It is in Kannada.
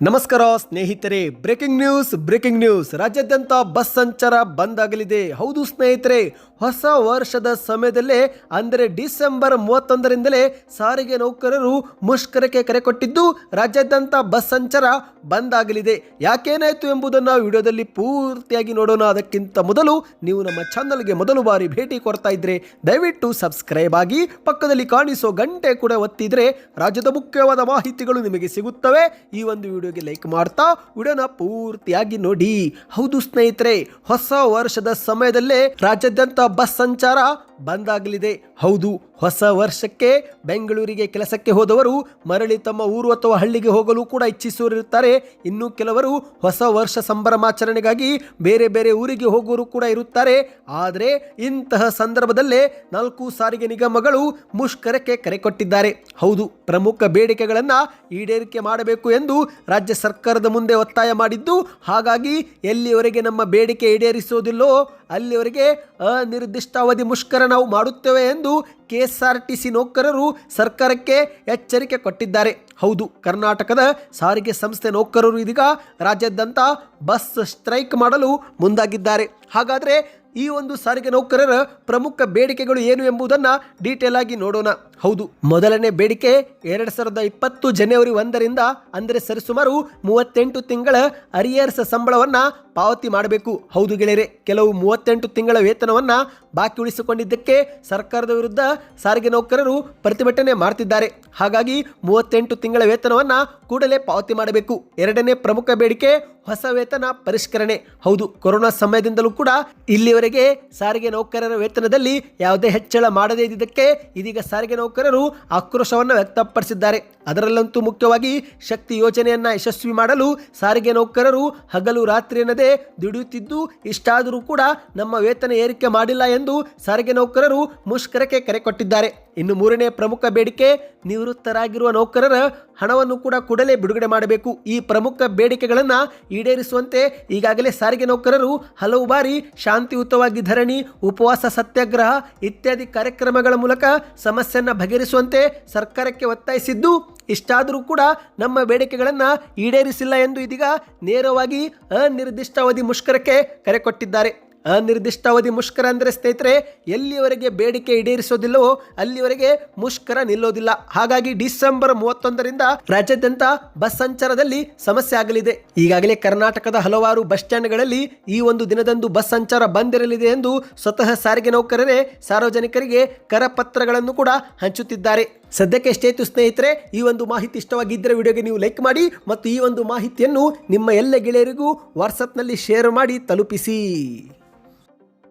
ನಮಸ್ಕಾರ, ಸ್ನೇಹಿತರೆ. Breaking news breaking news. ರಾಜ್ಯಾದ್ಯಂತ ಬಸ್ ಸಂಚಾರ ಬಂದ್ ಆಗಲಿದೆ. ಹೌದು, ಸ್ನೇಹಿತರೆ. ಹೊಸ ವರ್ಷದ ಸಮಯದಲ್ಲೇ, ಅಂದರೆ ಡಿಸೆಂಬರ್ ಮೂವತ್ತೊಂದರಿಂದಲೇ ಸಾರಿಗೆ ನೌಕರರು ಮುಷ್ಕರಕ್ಕೆ ಕರೆ ಕೊಟ್ಟಿದ್ದು, ರಾಜ್ಯಾದ್ಯಂತ ಬಸ್ ಸಂಚಾರ ಬಂದ್ ಆಗಲಿದೆ. ಯಾಕೇನಾಯಿತು ಎಂಬುದನ್ನು ವಿಡಿಯೋದಲ್ಲಿ ಪೂರ್ತಿಯಾಗಿ ನೋಡೋಣ. ಅದಕ್ಕಿಂತ ಮೊದಲು ನೀವು ನಮ್ಮ ಚಾನಲ್ಗೆ ಮೊದಲು ಬಾರಿ ಭೇಟಿ ಕೊಡ್ತಾ ಇದ್ರೆ, ದಯವಿಟ್ಟು ಸಬ್ಸ್ಕ್ರೈಬ್ ಆಗಿ, ಪಕ್ಕದಲ್ಲಿ ಕಾಣಿಸೋ ಗಂಟೆ ಕೂಡ ಒತ್ತಿದ್ರೆ, ರಾಜ್ಯದ ಮುಖ್ಯವಾದ ಮಾಹಿತಿಗಳು ನಿಮಗೆ ಸಿಗುತ್ತವೆ. ಈ ಒಂದು ವಿಡಿಯೋಗೆ ಲೈಕ್ ಮಾಡ್ತಾ ವಿಡಿಯೋನ ಪೂರ್ತಿಯಾಗಿ ನೋಡಿ. ಹೌದು ಸ್ನೇಹಿತರೆ ಹೊಸ ವರ್ಷದ ಸಮಯದಲ್ಲೇ ರಾಜ್ಯಾದ್ಯಂತ ಬಸ್ ಸಂಚಾರ ಬಂದ್ ಆಗಲಿದೆ ಹೌದು, ಹೊಸ ವರ್ಷಕ್ಕೆ ಬೆಂಗಳೂರಿಗೆ ಕೆಲಸಕ್ಕೆ ಹೋದವರು ಮರಳಿ ತಮ್ಮ ಊರು ಅಥವಾ ಹಳ್ಳಿಗೆ ಹೋಗಲು ಕೂಡ ಇಚ್ಛಿಸುವರಿರುತ್ತಾರೆ ಇನ್ನು ಕೆಲವರು ಹೊಸ ವರ್ಷ ಸಂಭ್ರಮಾಚರಣೆಗಾಗಿ ಬೇರೆ ಬೇರೆ ಊರಿಗೆ ಹೋಗುವರು ಕೂಡ ಇರುತ್ತಾರೆ. ಆದರೆ ಇಂತಹ ಸಂದರ್ಭದಲ್ಲೇ ನಾಲ್ಕು ಸಾರಿಗೆ ನಿಗಮಗಳು ಮುಷ್ಕರಕ್ಕೆ ಕರೆ ಕೊಟ್ಟಿದ್ದಾರೆ. ಹೌದು, ಪ್ರಮುಖ ಬೇಡಿಕೆಗಳನ್ನು ಈಡೇರಿಕೆ ಮಾಡಬೇಕು ಎಂದು ರಾಜ್ಯ ಸರ್ಕಾರದ ಮುಂದೆ ಒತ್ತಾಯ ಮಾಡಿದ್ದು, ಹಾಗಾಗಿ ಎಲ್ಲಿವರೆಗೆ ನಮ್ಮ ಬೇಡಿಕೆ ಈಡೇರಿಸುವುದಿಲ್ಲೋ ಅಲ್ಲಿವರೆಗೆ ಅನಿರ್ದಿಷ್ಟಾವಧಿ ಮುಷ್ಕರ ನಾವು ಮಾಡುತ್ತೇವೆ ಎಂದು ಕೆಎಸ್ಆರ್ಟಿಸಿ ನೌಕರರು ಸರ್ಕಾರಕ್ಕೆ ಎಚ್ಚರಿಕೆ ಕೊಟ್ಟಿದ್ದಾರೆ. ಹೌದು, ಕರ್ನಾಟಕದ ಸಾರಿಗೆ ಸಂಸ್ಥೆ ನೌಕರರು ಇದೀಗ ರಾಜ್ಯಾದ್ಯಂತ ಬಸ್ ಸ್ಟ್ರೈಕ್ ಮಾಡಲು ಮುಂದಾಗಿದ್ದಾರೆ. ಹಾಗಾದರೆ ಈ ಒಂದು ಸಾರಿಗೆ ನೌಕರರ ಪ್ರಮುಖ ಬೇಡಿಕೆಗಳು ಏನು ಎಂಬುದನ್ನು ಡೀಟೇಲ್ ಆಗಿ ನೋಡೋಣ. ಹೌದು, ಮೊದಲನೇ ಬೇಡಿಕೆ ಎರಡು ಸಾವಿರದ ಇಪ್ಪತ್ತು ಜನವರಿ ಒಂದರಿಂದ ಅಂದರೆ ಸರಿಸುಮಾರು ಮೂವತ್ತೆಂಟು ತಿಂಗಳ ಅರಿಯರ್ಸ್ ಸಂಬಳವನ್ನು ಪಾವತಿ ಮಾಡಬೇಕು. ಹೌದು ಗೆಳೆಯರೆ, ಕೆಲವು ಮೂವತ್ತೆಂಟು ತಿಂಗಳ ವೇತನವನ್ನು ಬಾಕಿ ಉಳಿಸಿಕೊಂಡಿದ್ದಕ್ಕೆ ಸರ್ಕಾರದ ವಿರುದ್ಧ ಸಾರಿಗೆ ನೌಕರರು ಪ್ರತಿಭಟನೆ ಮಾಡ್ತಿದ್ದಾರೆ. ಹಾಗಾಗಿ ಮೂವತ್ತೆಂಟು ತಿಂಗಳ ವೇತನವನ್ನು ಕೂಡಲೇ ಪಾವತಿ ಮಾಡಬೇಕು. ಎರಡನೇ ಪ್ರಮುಖ ಬೇಡಿಕೆ ಹೊಸ ವೇತನ ಪರಿಷ್ಕರಣೆ. ಹೌದು, ಕೊರೋನಾ ಸಮಯದಿಂದಲೂ ಕೂಡ ಇಲ್ಲಿವರೆಗೆ ಸಾರಿಗೆ ನೌಕರರ ವೇತನದಲ್ಲಿ ಯಾವುದೇ ಹೆಚ್ಚಳ ಮಾಡದೇ ಇದ್ದಕ್ಕೆ ಇದೀಗ ಸಾರಿಗೆ ನೌಕರರು ಆಕ್ರೋಶವನ್ನು ವ್ಯಕ್ತಪಡಿಸಿದ್ದಾರೆ. ಅದರಲ್ಲಂತೂ ಮುಖ್ಯವಾಗಿ ಶಕ್ತಿ ಯೋಜನೆಯನ್ನ ಯಶಸ್ವಿ ಮಾಡಲು ಸಾರಿಗೆ ನೌಕರರು ಹಗಲು ರಾತ್ರಿ ಎನ್ನದೇ ದುಡಿಯುತ್ತಿದ್ದು, ಇಷ್ಟಾದರೂ ಕೂಡ ನಮ್ಮ ವೇತನ ಏರಿಕೆ ಮಾಡಿಲ್ಲ ಎಂದು ಸಾರಿಗೆ ನೌಕರರು ಮುಷ್ಕರಕ್ಕೆ ಕರೆ ಕೊಟ್ಟಿದ್ದಾರೆ. ಇನ್ನು ಮೂರನೇ ಪ್ರಮುಖ ಬೇಡಿಕೆ, ನಿವೃತ್ತರಾಗಿರುವ ನೌಕರರ ಹಣವನ್ನು ಕೂಡ ಕೂಡಲೇ ಬಿಡುಗಡೆ ಮಾಡಬೇಕು. ಈ ಪ್ರಮುಖ ಬೇಡಿಕೆಗಳನ್ನು ಈಡೇರಿಸುವಂತೆ ಈಗಾಗಲೇ ಸಾರಿಗೆ ನೌಕರರು ಹಲವು ಬಾರಿ ಶಾಂತಿಯುತವಾಗಿ ಧರಣಿ, ಉಪವಾಸ, ಸತ್ಯಾಗ್ರಹ ಇತ್ಯಾದಿ ಕಾರ್ಯಕ್ರಮಗಳ ಮೂಲಕ ಸಮಸ್ಯೆಯನ್ನು ಬಗೆಹರಿಸುವಂತೆ ಸರ್ಕಾರಕ್ಕೆ ಒತ್ತಾಯಿಸಿದ್ದು, ಇಷ್ಟಾದರೂ ಕೂಡ ನಮ್ಮ ಬೇಡಿಕೆಗಳನ್ನು ಈಡೇರಿಸಿಲ್ಲ ಎಂದು ಇದೀಗ ನೇರವಾಗಿ ಅನಿರ್ದಿಷ್ಟಾವಧಿ ಮುಷ್ಕರಕ್ಕೆ ಕರೆ ಕೊಟ್ಟಿದ್ದಾರೆ. ಅನಿರ್ದಿಷ್ಟಾವಧಿ ಮುಷ್ಕರ ಅಂದರೆ, ಸ್ನೇಹಿತರೆ, ಎಲ್ಲಿವರೆಗೆ ಬೇಡಿಕೆ ಈಡೇರಿಸೋದಿಲ್ಲವೋ ಅಲ್ಲಿವರೆಗೆ ಮುಷ್ಕರ ನಿಲ್ಲೋದಿಲ್ಲ. ಹಾಗಾಗಿ ಡಿಸೆಂಬರ್ ಮೂವತ್ತೊಂದರಿಂದ ರಾಜ್ಯಾದ್ಯಂತ ಬಸ್ ಸಂಚಾರದಲ್ಲಿ ಸಮಸ್ಯೆ ಆಗಲಿದೆ. ಈಗಾಗಲೇ ಕರ್ನಾಟಕದ ಹಲವಾರು ಬಸ್ ಸ್ಟ್ಯಾಂಡ್ಗಳಲ್ಲಿ ಈ ಒಂದು ದಿನದಂದು ಬಸ್ ಸಂಚಾರ ಬಂದಿರಲಿದೆ ಎಂದು ಸ್ವತಃ ಸಾರಿಗೆ ನೌಕರರೇ, ಸಾರ್ವಜನಿಕರಿಗೆ ಕರಪತ್ರಗಳನ್ನು ಕೂಡ ಹಂಚುತ್ತಿದ್ದಾರೆ. ಸದ್ಯಕ್ಕೆ ಸ್ಟೇತು ಸ್ನೇಹಿತರೆ, ಈ ಒಂದು ಮಾಹಿತಿ ಇಷ್ಟವಾಗಿದ್ದರೆ ವಿಡಿಯೋಗೆ ನೀವು ಲೈಕ್ ಮಾಡಿ ಮತ್ತು ಈ ಒಂದು ಮಾಹಿತಿಯನ್ನು ನಿಮ್ಮ ಎಲ್ಲ ಗೆಳೆಯರಿಗೂ ವಾಟ್ಸಪ್ನಲ್ಲಿ ಶೇರ್ ಮಾಡಿ ತಲುಪಿಸಿ.